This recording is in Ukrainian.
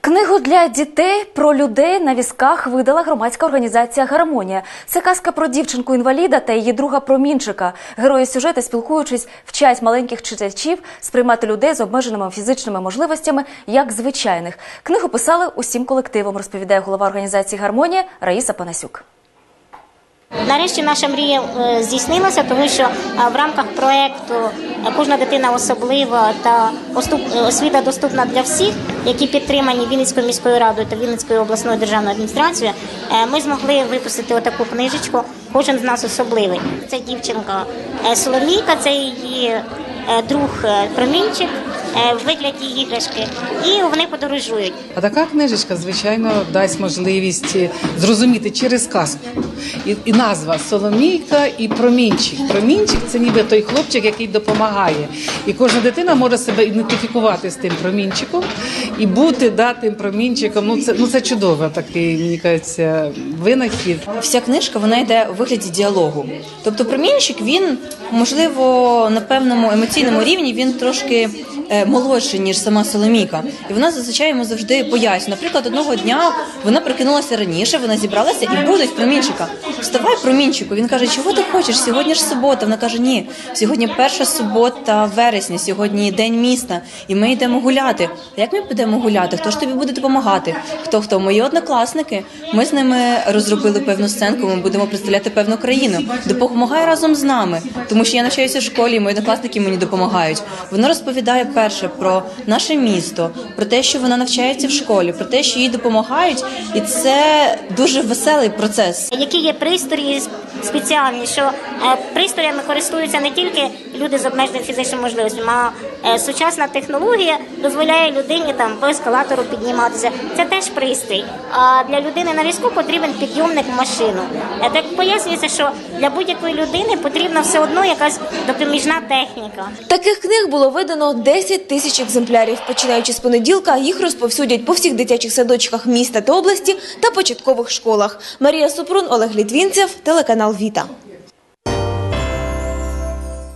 Книгу для дітей про людей на візках видала громадська організація Гармонія. Це казка про дівчинку інваліда та її друга промінчика. Герої сюжету, спілкуючись, вчать маленьких читачів сприймати людей з обмеженими фізичними можливостями як звичайних. Книгу писали усім колективом, розповідає голова організації Гармонія Раїса Панасюк. Нарешті наша мрія е, здійснилася, тому що е, в рамках проекту е, кожна дитина особлива та освіта доступна для всіх, які підтримані Вінницькою міською радою та Вінницькою обласною державною адміністрацією. Ми змогли випустити отаку книжечку. Кожен з нас особливий. Це дівчинка Соломійка, це її друг промінчик в вигляді іграшки, і вони подорожують. А така книжечка, звичайно, дасть можливість зрозуміти через казку. І, і назва Соломійка і промінчик. Промінчик це ніби той хлопчик, який допомагає. І кожна дитина може себе ідентифікувати з тим промінчиком і бути да, тим промінчиком. Ну це ну це чудово, такий мені кажеться, винахід. Вся книжка вона йде у вигляді діалогу. Тобто промінчик він, можливо, на певному емоційному рівні він трошки е, молодший, ніж сама Соломійка. І вона зазвичай йому завжди пояснює. Наприклад, одного дня вона прокинулася раніше, вона зібралася і будить промінчика. Вставай, промінчику. Він каже, чого ти хочеш? Сьогодні ж субота. Вона каже, ні, сьогодні перша субота вересня, сьогодні день міста, і ми йдемо гуляти. А як ми підемо гуляти? Хто ж тобі буде допомагати? Хто хто? Мої однокласники. Ми з ними розробили певну сценку. Ми будемо представляти певну країну. Допомагай разом з нами, тому що я навчаюся в школі. і Мої однокласники мені допомагають. Вона розповідає перше про наше місто, про те, що вона навчається в школі, про те, що їй допомагають, і це дуже веселий процес. Які є пристрої спеціальні, що е, пристроями користуються не тільки люди з обмеженими фізичними можливостями, а е, сучасна технологія дозволяє людині там по ескалатору підніматися. Це теж пристрій. А для людини на візку потрібен підйомник в машину. Е, Так пояснюється, що для будь-якої людини потрібна все одно якась допоміжна техніка. Таких книг було видано 10 тисяч екземплярів. Починаючи з понеділка, їх розповсюдять по всіх дитячих садочках міста та області та початкових школах. Марія Супрун, Олег Літвінцев, телеканал Віта.